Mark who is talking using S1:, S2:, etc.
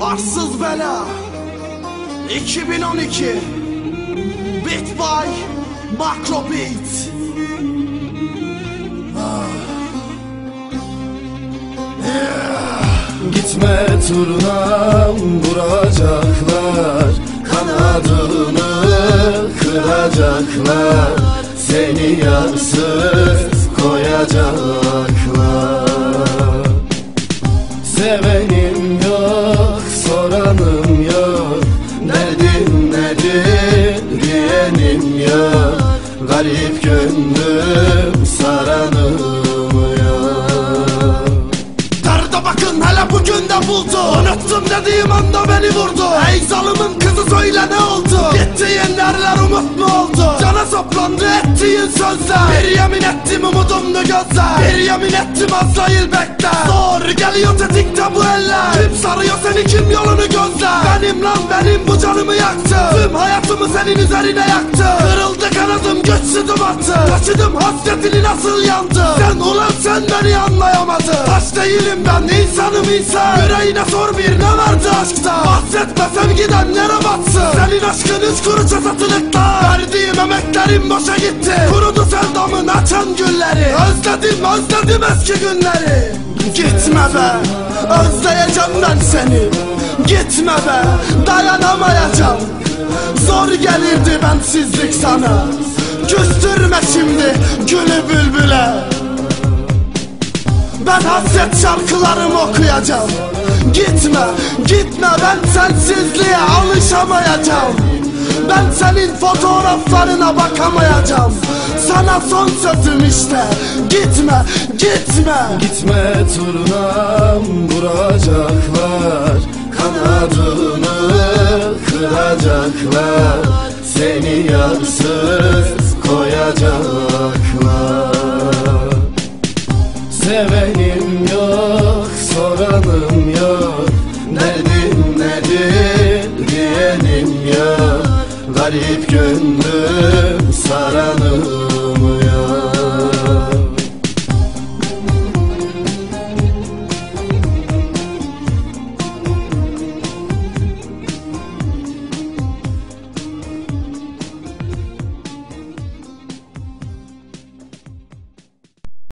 S1: Arsız Bela. 2012 Beat by Macro Beat
S2: Gitme turnam vuracaklar. Kanadını kıracaklar. Seni yarsız koyacaklar. Sevenim yok Garip gönlüm saranım yok
S1: Derde bakın hele bugün de buldu. Unuttum dediğim anda beni vurdu. Ey zalımın kızı söyle ne oldu umut mu oldu. Cana saplandı ettiğin sözler. Bir yemin ettim umudumdu gözler. Bir yemin ettim Azrail bekle Zor geliyor tetikte bu eller. Kim sarıyor seni kim yolunu gözler? Benim lan benim bu canımı yaktı. Tüm hayatımı senin üzerine yaktı. Kırıldı kanadım güçsüzüm attı Taşıdım hasretini nasıl yandı? Sen ulan sen beni anlayamadın. Taş değilim ben insanım insan Yüreğine sor bir ne vardı aşkta? Bahsetme sevgiden nere batsın? Senin aşkın üç kuruşa satılıkta Emeklerim boşa gitti. Kurudu sevdamın açan gülleri. Özledim özledim eski günleri. Gitme be Özleyeceğim ben seni. Gitme be Dayanamayacağım. Zor gelirdi bensizlik sana. Küstürme şimdi gülü bülbüle. Ben hasret şarkılarımı okuyacağım. Gitme, gitme ben sensizliğe alışamayacağım Ben senin fotoğraflarına bakamayacağım. Sana son sözüm işte. Gitme, gitme.
S2: Gitme turnam vuracaklar. Kanadını kıracaklar. Seni yarsız koyacaklar. Sevenim yok, soranım yok. Derdin nedir garip gönlüm saralı